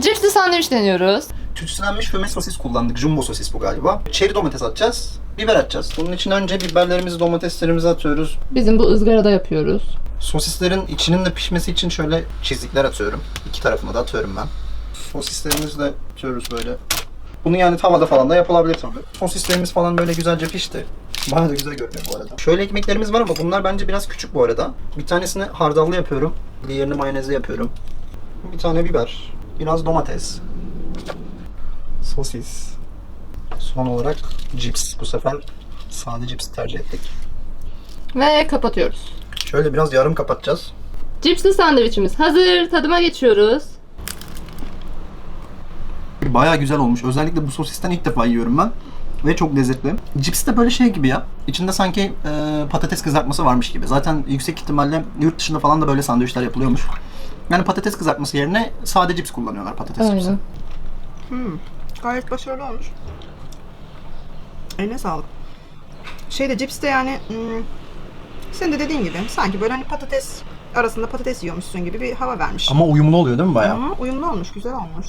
Cipsli sandviç deniyoruz. Tütsülenmiş füme sosis kullandık. Jumbo sosis bu galiba. Çeri domates atacağız. Biber atacağız. Bunun için önce biberlerimizi, domateslerimizi atıyoruz. Bizim bu ızgarada yapıyoruz. Sosislerin içinin de pişmesi için şöyle çizikler atıyorum. İki tarafına da atıyorum ben. Sosislerimizi de atıyoruz böyle. Bunu yani tavada falan da yapılabilir tabii. Sosislerimiz falan böyle güzelce pişti. Bayağı da güzel görünüyor bu arada. Şöyle ekmeklerimiz var ama bunlar bence biraz küçük bu arada. Bir tanesini hardallı yapıyorum. Diğerini mayonezli yapıyorum. Bir tane biber. Biraz domates. Sosis. Son olarak cips. Bu sefer sade cips tercih ettik. Ve kapatıyoruz. Şöyle biraz yarım kapatacağız. Cipsli sandviçimiz hazır. Tadıma geçiyoruz. Bayağı güzel olmuş. Özellikle bu sosisten ilk defa yiyorum ben. Ve çok lezzetli. Cips de böyle şey gibi ya. İçinde sanki e, patates kızartması varmış gibi. Zaten yüksek ihtimalle yurt dışında falan da böyle sandviçler yapılıyormuş. Yani patates kızartması yerine sade cips kullanıyorlar patates cipsi. Hmm, gayet başarılı olmuş. Eline sağlık. Şeyde cips de yani hmm, senin de dediğin gibi sanki böyle hani patates arasında patates yiyormuşsun gibi bir hava vermiş. Ama uyumlu oluyor değil mi bayağı? Ama uyumlu olmuş, güzel olmuş.